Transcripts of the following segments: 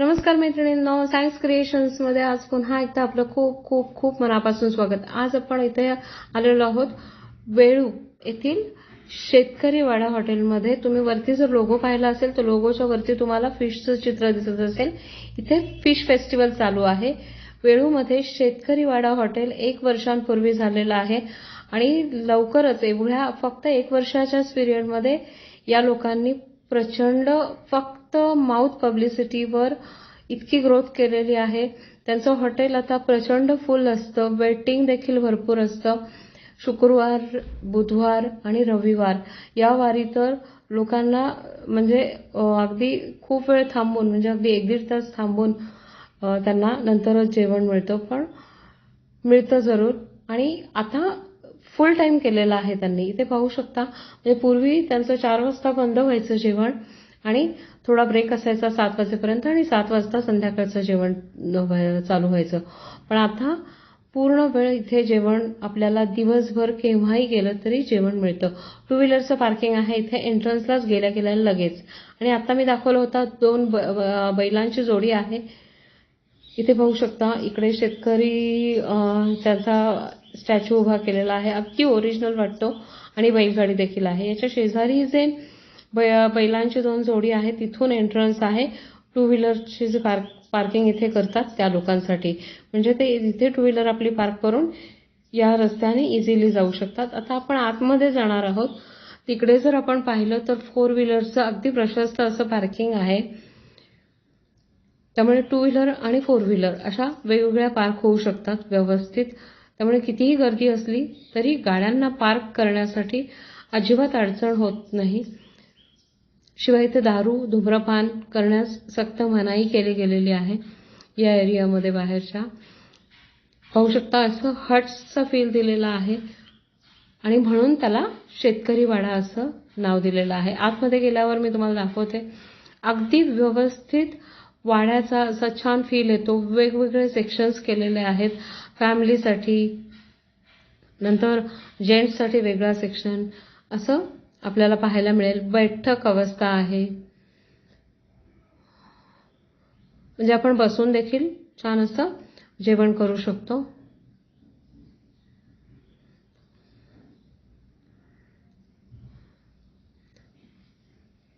नमस्कार मैत्रिणींनो सायन्स क्रिएशन्समध्ये आज पुन्हा एकदा आपलं खूप खूप खूप मनापासून स्वागत. आज आपण इथे आलेलो आहोत वेळू येथील शेतकरी वाडा हॉटेलमध्ये. तुम्ही वरती जर लोगो पाहिला असेल तर लोगोच्या वरती तुम्हाला फिशचं चित्र दिसत असेल. इथे फिश फेस्टिवल चालू आहे. वेळूमध्ये शेतकरी वाडा हॉटेल एक वर्षांपूर्वी झालेलं आहे. आणि लवकरच एवढ्या फक्त एक वर्षाच्याच पिरियडमध्ये या लोकांनी प्रचंड फक्त माउथ पब्लिसिटीवर इतकी ग्रोथ केलेली आहे. त्यांचं हॉटेल आता प्रचंड फुल असतं. वेटिंग देखील भरपूर असतं. शुक्रवार बुधवार आणि रविवार. या वारी तर लोकांना म्हणजे अगदी खूप वेळ थांबून म्हणजे अगदी एक दीड तास थांबून त्यांना नंतरच जेवण मिळतं. पण मिळतं जरूर. आणि आता फुल टाइम केलेला आहे त्यांनी. इथे पाहू शकता म्हणजे पूर्वी त्यांचं चार वाजता बंद व्हायचं जेवण आणि थोडा ब्रेक असायचा सात वाजेपर्यंत आणि सात वाजता संध्याकाळचं जेवण चालू व्हायचं. पण आता पूर्ण वेळ इथे जेवण आपल्याला दिवसभर केव्हाही गेलं तरी जेवण मिळतं. टू व्हीलरचं पार्किंग आहे इथे एंट्रन्सलाच गेल्या गेल्या लगेच. आणि आता मी दाखवलं होता दोन ब- बैलांची जोडी आहे. इथे पाहू शकता इकडे शेतकरी त्याचा त्यांचा स्टॅच्यू उभा केलेला आहे. अगदी ओरिजिनल वाटतो. आणि बैलगाडी देखील आहे. याच्या शेजारी जे बै- बैलांची दोन जोडी आहे तिथून एंट्रन्स आहे. टू व्हीलरची जे पार्क पार्किंग इथे करतात त्या लोकांसाठी. म्हणजे ते इथे टू व्हीलर आपली पार्क करून या रस्त्याने इझिली जाऊ शकतात. आता आपण आतमध्ये जाणार आहोत. तिकडे जर आपण पाहिलं तर फोर व्हीलरचं अगदी प्रशस्त असं पार्किंग आहे. त्यामुळे टू व्हीलर आणि फोर व्हीलर अशा वेगवेगळ्या पार्क होऊ शकतात व्यवस्थित. त्यामुळे कितीही गर्दी असली तरी गाड्यांना पार्क करण्यासाठी अजिबात अडचण होत नाही. शिवाय इथे दारू धूम्रपान करण्यास सक्त मनाई केली गेलेली आहे या एरियामध्ये बाहेरच्या. पाहू शकता असं हट्सचा फील दिलेला आहे आणि म्हणून त्याला शेतकरी वाडा असं नाव दिलेलं आहे. आतमध्ये गेल्यावर मी तुम्हाला दाखवते. अगदी व्यवस्थित वाड्याचा असा छान फील येतो. वेगवेगळे सेक्शन्स केलेले आहेत. फॅमिलीसाठी नंतर जेंट्ससाठी वेगळा सेक्शन असं आपल्याला पाहायला मिळेल. बैठक अवस्था आहे. म्हणजे आपण बसून देखील छान असं जेवण करू शकतो.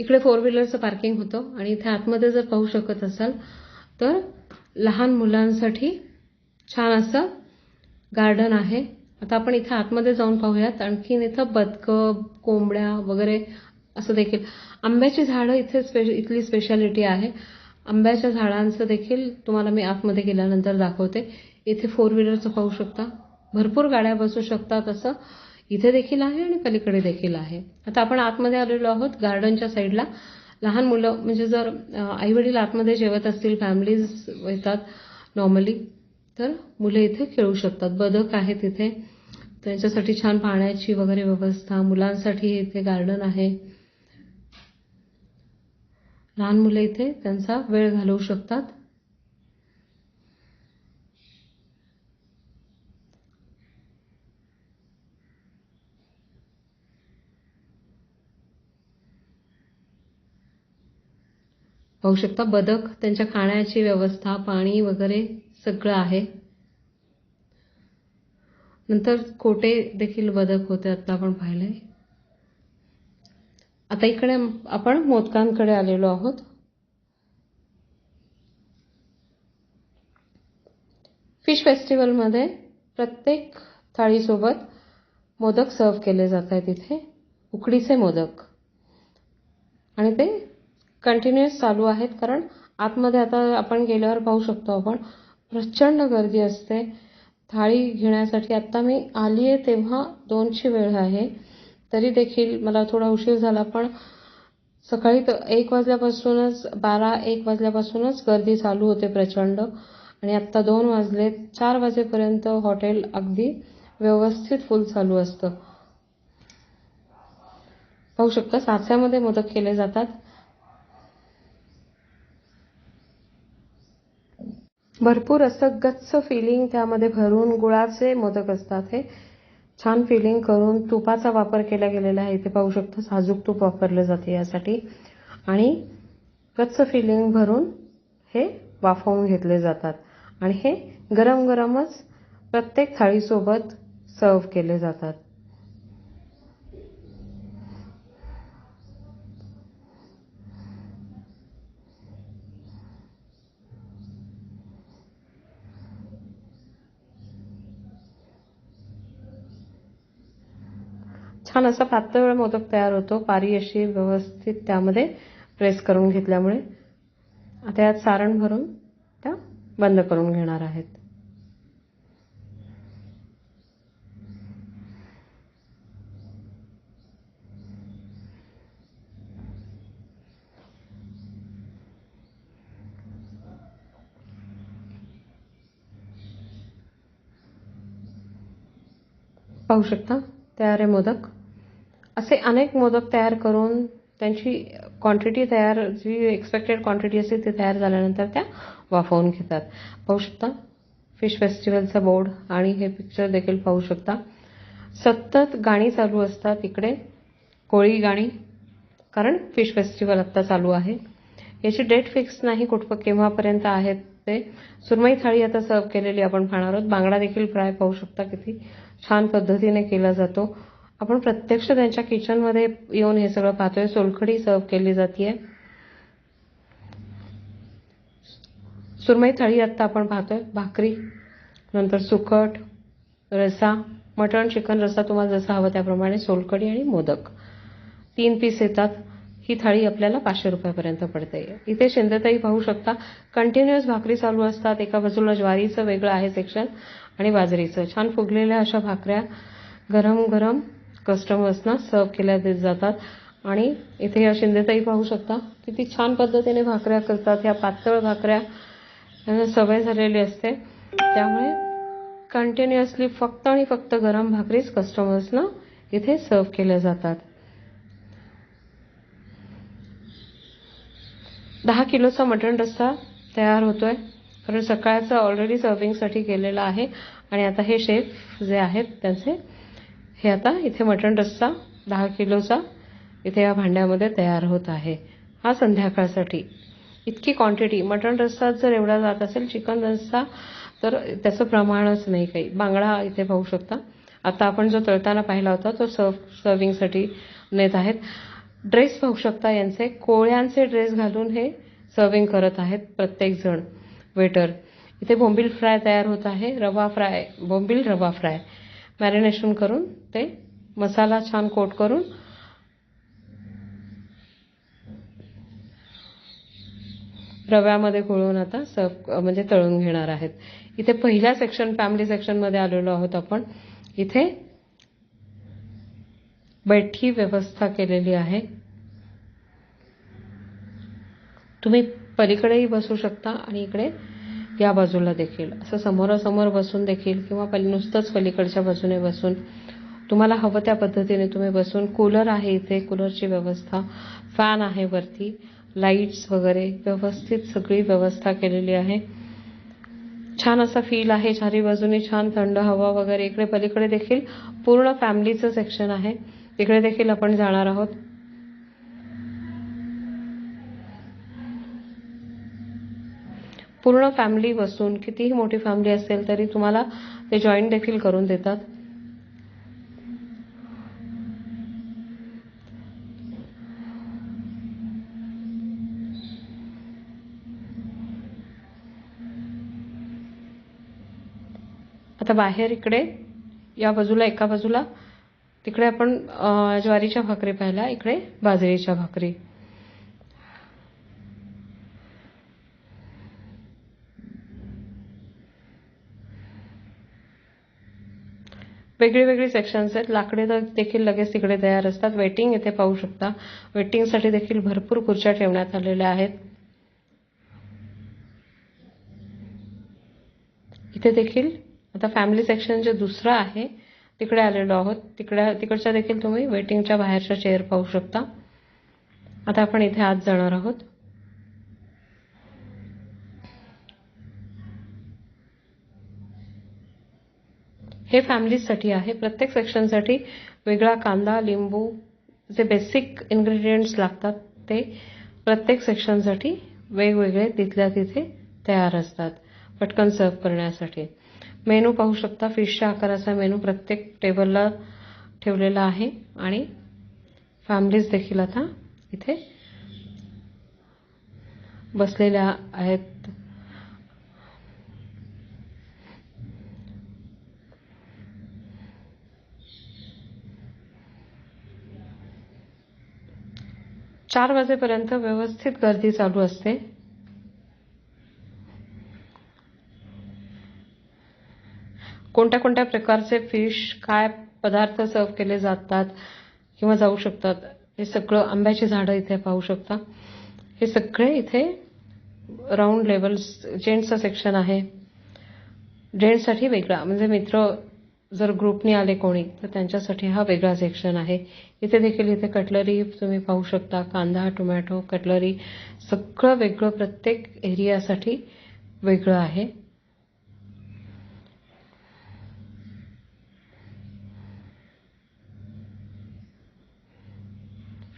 इकडे फोर व्हीलरचं पार्किंग होतं आणि इथे आतमध्ये जर पाहू शकत असाल तर लहान मुलांसाठी छान असं गार्डन आहे. आता आपण इथे आतमध्ये जाऊन पाहूयात. आणखीन इथं बदकं कोंबड्या वगैरे असं देखील. आंब्याची झाडं इथे स्पे इथली स्पेशालिटी आहे. आंब्याच्या झाडांचं देखील तुम्हाला मी आतमध्ये गेल्यानंतर दाखवते. इथे फोर व्हीलरचं पाहू शकता. भरपूर गाड्या बसू शकतात असं इथे देखील आहे आणि पलीकडे देखील आहे. आता आपण आतमध्ये आलेलो आहोत गार्डनच्या साईडला. लहान मुलं म्हणजे जर आई वडील आतमध्ये जेवत असतील फॅमिलीज येतात नॉर्मली तर मुले इथे खेळू शकतात. बदक आहेत इथे. त्यांच्यासाठी छान पाण्याची वगैरे व्यवस्था. मुलांसाठी इथे गार्डन आहे. लहान मुले इथे त्यांचा वेळ घालवू शकतात. पाहू शकता बदक त्यांच्या खाण्याची व्यवस्था पाणी वगैरे सगळं आहे. नंतर कोटे देखील बदक होते आता आपण पाहिले. आता इकडे आपण मोदकांकडे आलेलो आहोत. फिश फेस्टिवलमध्ये प्रत्येक थाळीसोबत मोदक सर्व केले जात आहेत इथे. उकडीचे मोदक. आणि ते कंटिन्युअस चालू आहेत. कारण आतमध्ये आता आपण गेल्यावर पाहू शकतो आपण प्रचंड गर्दी असते. थाळी घेण्यासाठी आत्ता मी आली आहे तेव्हा दोनची वेळ आहे. तरी देखील मला थोडा उशीर झाला पण सकाळी तर एक वाजल्यापासूनच बारा एक वाजल्यापासूनच गर्दी चालू होते प्रचंड. आणि आत्ता दोन वाजले चार वाजेपर्यंत हॉटेल अगदी व्यवस्थित फुल चालू असतं. पाहू शकता साच्यामध्ये मोदक केले जातात. भरपूर असं गच्च फिलिंग त्यामध्ये भरून गुळाचे मोदक असतात हे. छान फिलिंग करून तुपाचा वापर केला गेलेला आहे. इथे पाहू शकता साजूक तूप वापरलं जाते यासाठी. आणि गच्च फिलिंग भरून हे वाफवून घेतले जातात. आणि हे गरम गरमच प्रत्येक थाळीसोबत सर्व केले जातात. छान असा पातळ मोदक तयार होतो. पारी अशी व्यवस्थित त्यामध्ये प्रेस करून घेतल्यामुळे. आता यात सारण भरून त्या बंद करून घेणार आहेत. पाहू शकता? तयार आहे मोदक. असे अनेक मोदक तयार करून त्यांची क्वांटिटी तयार जी एक्सपेक्टेड क्वांटिटी असते ती तयार झाल्यानंतर त्या वाफवून घेतात. पाहू शकता फिश फेस्टिवलचा बोर्ड आणि हे पिक्चर देखील पाहू शकता. सतत गाणी चालू असतात इकडे कोळी गाणी कारण फिश फेस्टिवल आत्ता चालू आहे. याची डेट फिक्स नाही कुठं केव्हापर्यंत आहेत ते. सुरमई थाळी आता सर्व केलेली आपण पाहणार आहोत. बांगडा देखील फ्राय पाहू शकता किती छान पद्धतीने केला जातो. आपण प्रत्यक्ष त्यांच्या किचनमध्ये येऊन हे सगळं पाहतोय. सोलखडी सर्व केली जाते सुरमई थाळी आत्ता आपण पाहतोय. भाकरी नंतर सुकट रसा मटण चिकन रसा तुम्हाला जसा हवं त्याप्रमाणे सोलकढी आणि मोदक. तीन पीस येतात. ही थाळी आपल्याला पाचशे रुपयापर्यंत पडते इथे शिंदेताई पाहू शकता. कंटिन्युअस भाकरी चालू असतात. एका बाजूला ज्वारीचं वेगळं आहे सेक्शन आणि बाजरीचं. छान फुगलेल्या अशा भाकऱ्या. गरम गरम कस्टमर्सना सर्व केल्या जातात. आणि इथे या शिंदेताई पाहू शकता किती छान पद्धतीने भाकऱ्या करतात. ह्या पातळ भाकऱ्या यांना सवय झालेली असते. त्यामुळे कंटिन्युअसली फक्त आणि फक्त गरम भाकरीच कस्टमर्सना इथे सर्व केल्या जातात. दहा किलोचा मटण रस्सा तयार होतोय. कारण सकाळचा ऑलरेडी सर्विंगसाठी केलेला आहे. आणि आता हे शेफ जे आहेत त्यांचे हे आता इथे मटण रस्सा दहा किलोचा इथे या भांड्यामध्ये तयार होत आहे. हा संध्याकाळसाठी. इतकी क्वांटिटी मटण रस्सा जर एवढा जात असेल चिकन रस्सा तर त्याचं प्रमाणच नाही काही. बांगडा इथे पाहू शकता. आता आपण जो तळताना पाहिला होता तो सर्व सर्विंगसाठी नेत आहेत. ड्रेस पाहू शकता यांचे. कोळ्यांचे ड्रेस घालून हे सर्विंग करत आहेत प्रत्येक जण. वेटर इथे बोंबील फ्राय तयार होत आहे. रवा फ्राय बोंबील रवा फ्राय. मॅरिनेशन करून ते मसाला छान कोट करून रव्यामध्ये घोळून आता सर्व म्हणजे तळून घेणार आहेत. इथे पहिल्या सेक्शन फॅमिली सेक्शनमध्ये आलेलो आहोत आपण. इथे बैठी व्यवस्था केलेली आहे. तुम्ही पलीकडेही बसू शकता आणि इकडे या बाजूला देखील असं समोरासमोर बसून देखील किंवा पली नुसतंच पलीकडच्या बाजूने बसून तुम्हाला हवं त्या पद्धतीने तुम्ही बसून कूलर आहे इथे कूलरची व्यवस्था फॅन आहे वरती लाईट्स वगैरे व्यवस्थित सगळी व्यवस्था केलेली आहे. छान असा फील आहे चारी बाजूने छान थंड हवा वगैरे इकडे पलीकडे देखील पूर्ण फॅमिलीचं सेक्शन आहे. तिकडे देखील आपण जाणार आहोत. पूर्ण फॅमिली बसून कितीही मोठी फॅमिली असेल तरी तुम्हाला ते जॉईन देखील करून देतात. आता बाहेर इकडे या बाजूला एका बाजूला तिकडे आपण ज्वारीच्या भाकरी पाहिल्या इकडे बाजरीच्या भाकरी. वेगळी वेगळी सेक्शन्स आहेत. लाकडे देखील लगेच तिकडे तयार असतात. वेटिंग इथे पाहू शकता. वेटिंगसाठी देखील भरपूर खुर्च्या ठेवण्यात आलेल्या आहेत. इथे देखील आता फॅमिली सेक्शन जे दुसरं आहे तिकडे आलेलो आहोत. तिकडे तिकडच्या देखील तुम्ही वेटिंगच्या बाहेरच्या चेअर पाहू शकता. आता आपण इथे आत जाणार आहोत. हे फॅमिलीजसाठी आहे. प्रत्येक सेक्शनसाठी वेगळा कांदा लिंबू जे बेसिक इन्ग्रेडियंट्स लागतात ते प्रत्येक सेक्शनसाठी वेगवेगळे तिथल्या तिथे तयार असतात पटकन सर्व करण्यासाठी. मेनू पाहू शकता फिशच्या आकाराचा मेनू प्रत्येक टेबलला ठेवलेला आहे आणि फॅमिलीज देखील आता इथे बसलेल्या आहेत. चार वाजेपर्यंत व्यवस्थित गर्दी चालू असते. कोणत्या कोणत्या प्रकारचे फिश काय पदार्थ सर्व केले जातात किंवा जाऊ शकतात हे सगळं आंब्याची झाडं इथे पाहू शकता. हे सगळे इथे राऊंड लेवल्स जेंट्सचं सेक्शन आहे. जेंट्ससाठी वेगळा म्हणजे मित्र जर ग्रुपने आले कोणी तर त्यांच्यासाठी हा वेगळा सेक्शन आहे. इथे देखील इथे कटलरी तुम्ही पाहू शकता कांदा टोमॅटो कटलरी सगळं वेगळं प्रत्येक एरियासाठी वेगळं आहे.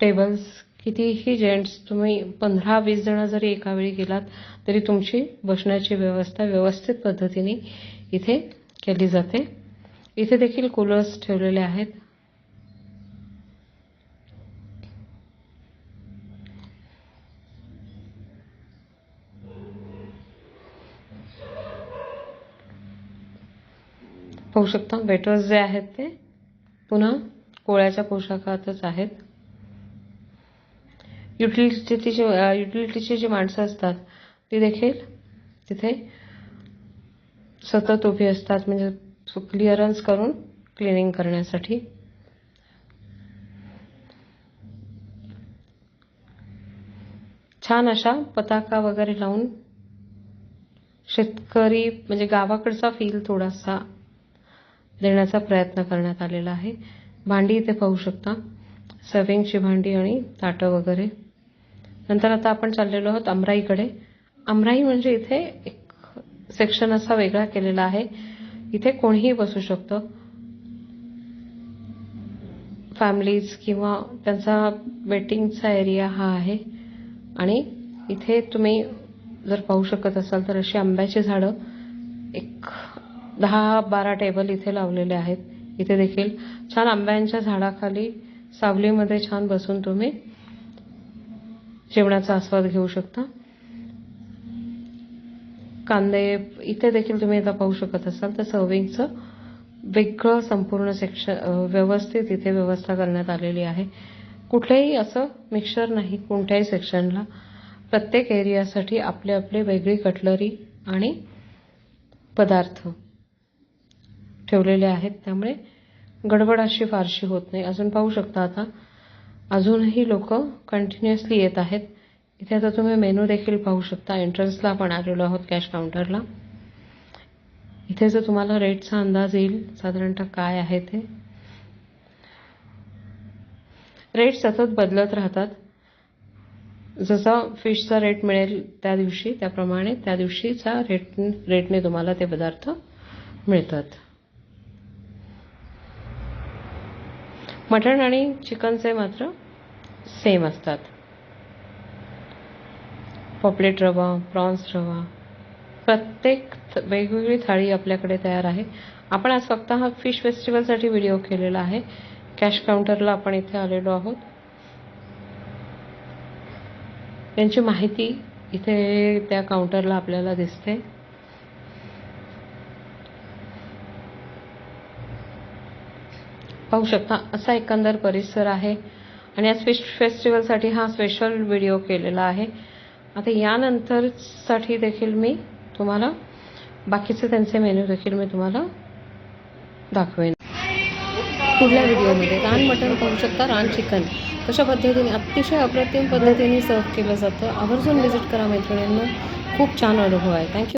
टेबल्स कितीही जेंट्स तुम्ही पंधरा वीस जण जरी एका वेळी गेलात तरी तुमची बसण्याची व्यवस्था व्यवस्थित पद्धतीने इथे केली जाते. इथे देखील कूलर्स ठेवलेले आहेत. पाहू शकता वेटर्स जे आहेत ते पुन्हा कोळ्याच्या पोशाखातच आहेत. युटिलिटीची जी युटिलिटीची जी माणसं असतात ती देखील तिथे सतत उभी असतात. म्हणजे क्लिअरन्स करून क्लिनिंग करण्यासाठी. छान अशा पताका वगैरे लावून शेतकरी म्हणजे गावाकडचा फील थोडासा देण्याचा प्रयत्न करण्यात आलेला आहे. भांडी इथे पाहू शकता. सर्विंगची भांडी आणि ताटं वगैरे. नंतर आता आपण चाललेलो आहोत अमराईकडे. अमराई म्हणजे इथे एक सेक्शन असा वेगळा केलेला आहे. इथे कोणीही बसू शकतं. फॅमिलीज किंवा त्यांचा वेटिंगचा एरिया हा आहे. आणि इथे तुम्ही जर पाहू शकत असाल तर अशी आंब्याची झाडं एक दहा बारा टेबल इथे लावलेले आहेत. इथे देखील छान आंब्यांच्या झाडाखाली सावलीमध्ये छान बसून तुम्ही जेवणाचा आस्वाद घेऊ शकता. कांदे इथे देखील तुम्ही आता पाहू शकत असाल. तर सर्विंगचं वेगळं संपूर्ण सेक्शन व्यवस्थित इथे व्यवस्था करण्यात आलेली आहे. कुठलेही असं मिक्सर नाही कोणत्याही सेक्शनला प्रत्येक एरियासाठी आपले आपले वेगळी कटलरी आणि पदार्थ ठेवलेले आहेत. त्यामुळे गडबड अशी फारशी होत नाही. अजून पाहू शकता आता. अजूनही लोक कंटिन्युअसली येत आहेत. इथे आता तुम्ही मेनू देखील पाहू शकता. एंट्रन्सला आपण आलेलो आहोत कॅश काउंटरला इथे जर तुम्हाला रेटचा अंदाज येईल साधारणतः काय आहे ते. रेट सतत बदलत राहतात. जसा फिशचा रेट मिळेल त्या दिवशी त्याप्रमाणे त्या दिवशीचा रेट रेटने तुम्हाला ते पदार्थ मिळतात. मटण आणि चिकनचे मात्र सेम असतात. पॉपलेट रवा प्रॉन्स रवा प्रत्येक वेगवेगळी थाळी आपल्याकडे तयार आहे. आपण आज फक्त हा फिश फेस्टिवलसाठी व्हिडिओ केलेला आहे. कॅश काउंटरला आपण इथे आलेलो आहोत. त्यांची माहिती इथे त्या काउंटरला आपल्याला दिसते. पाहू शकता असा एकंदर परिसर आहे. आणि आज फिश फेस्टिवलसाठी हा स्पेशल व्हिडिओ केलेला आहे. आता यानंतरसाठी देखील मी तुम्हाला बाकीचे त्यांचे मेन्यू देखील मी तुम्हाला दाखवेन. पुढल्या व्हिडिओमध्ये रान मटण पाहू शकता रान चिकन. कशा पद्धतीने अतिशय अप्रतिम पद्धतीने सर्व केलं जातं. आवर्जून व्हिजिट करा मैत्रिणींना. खूप छान अनुभव आहे. थँक्यू